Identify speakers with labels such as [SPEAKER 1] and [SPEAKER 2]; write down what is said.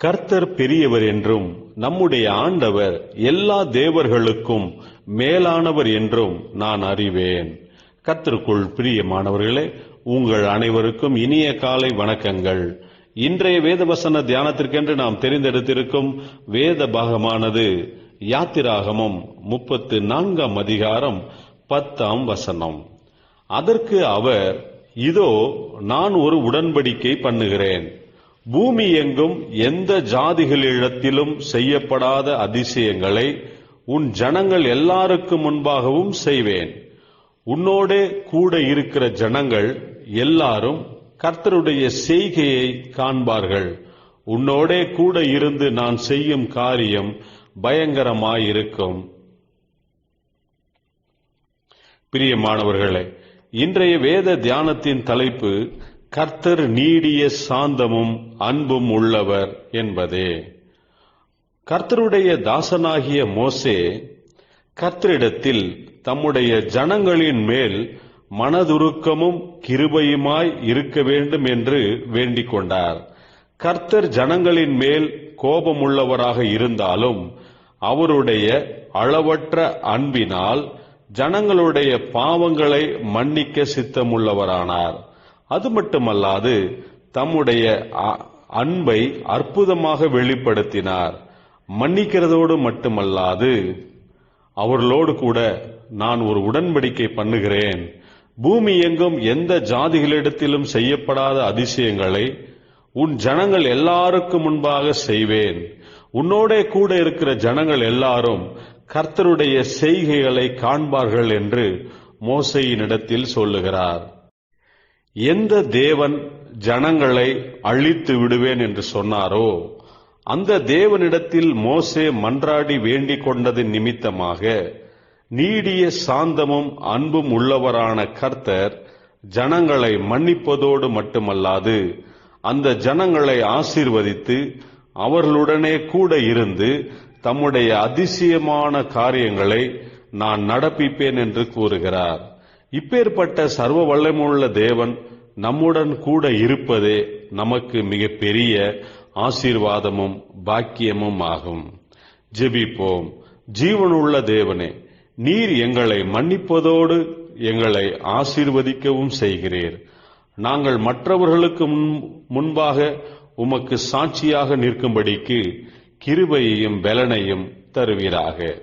[SPEAKER 1] கர்த்தர் பெரியவர் என்றும் நம்முடைய ஆண்டவர் எல்லா தேவர்களுக்கும் மேலானவர் என்றும் நான் அறிவேன். கர்த்தருக்குள் பிரியமானவர்களே உங்கள் அனைவருக்கும் இனிய காலை வணக்கங்கள். இன்றைய வேதவசன தியானத்திற்கென்று நாம் தெரிந்தெடுத்திருக்கும் வேத பாகமானது யாத்திராகமம் முப்பத்து நான்காம் அதிகாரம் பத்தாம் வசனம். அதற்கு அவர் இதோ நான் ஒரு உடன்படிக்கை பண்ணுகிறேன். பூமி எங்கும் எந்த ஜாதிகளிடத்திலும் செய்யப்படாத அதிசயங்களை உன் ஜனங்கள் எல்லாருக்கும் முன்பாகவும் செய்வேன். உன்னோடே கூட இருக்கிற ஜனங்கள் எல்லாரும் கர்த்தருடைய செய்கையை காண்பார்கள். உன்னோடே கூட இருந்து நான் செய்யும் காரியம் பயங்கரமாயிருக்கும். பிரியமானவர்களே இன்றைய வேத தியானத்தின் தலைப்பு கர்த்தர் நீடிய சாந்தமும் அன்பும் உள்ளவர் என்பதே. கர்த்தருடைய தாசனாகிய மோசே கர்த்தரிடத்தில் தம்முடைய ஜனங்களின் மேல் மனதுருக்கமும் கிருபையுமாய் இருக்க வேண்டும் என்று வேண்டிக் கொண்டார். கர்த்தர் ஜனங்களின் மேல் கோபமுள்ளவராக இருந்தாலும் அவருடைய அளவற்ற அன்பினால் ஜனங்களுடைய பாவங்களை மன்னிக்க சித்தமுள்ளவரானார். அது மட்டுமல்லாது தம்முடைய அ- அன்பை அற்புதமாக வெளிப்படுத்தினார். மன்னிக்கிறதோடு மட்டுமல்லாது அவர்களோடு கூட நான் ஒரு உடன்படிக்கை பண்ணுகிறேன். பூமி எங்கும் எந்த ஜாதிகளிடத்திலும் செய்யப்படாத அதிசயங்களை உன் ஜனங்கள் எல்லாருக்கும் முன்பாக செய்வேன். உன்னோடே கூட இருக்கிற ஜனங்கள் எல்லாரும் கர்த்தருடைய செய்கைகளை காண்பார்கள் என்று மோசையினிடத்தில் சொல்லுகிறார். எந்த தேவன் ஜனங்களை அழித்து விடுவேன் என்று சொன்னாரோ அந்த தேவனிடத்தில் மோசே மன்றாடி வேண்டிக் கொண்டதின் நிமித்தமாக நீடிய சாந்தமும் அன்பும் உள்ளவரான கர்த்தர் ஜனங்களை மன்னிப்பதோடு மட்டுமல்லாது அந்த ஜனங்களை ஆசீர்வதித்து அவர்களுடனே கூட இருந்து தம்முடைய அதிசயமான காரியங்களை நான் நடப்பிப்பேன் என்று கூறுகிறார். இப்பேற்பட்ட சர்வ வல்லமுள்ள தேவன் நம்முடன் கூட இருப்பதே நமக்கு மிகப்பெரிய ஆசீர்வாதமும் பாக்கியமும் ஆகும். ஜெபிப்போம். ஜீவனுள்ள தேவனே நீர் எங்களை மன்னிப்பதோடு எங்களை ஆசீர்வதிக்கவும் செய்கிறீர். நாங்கள் மற்றவர்களுக்கு முன்- முன்பாக உமக்கு சாட்சியாக நிற்கும்படிக்கு கிருபையையும் பலனையும் தருவீராக.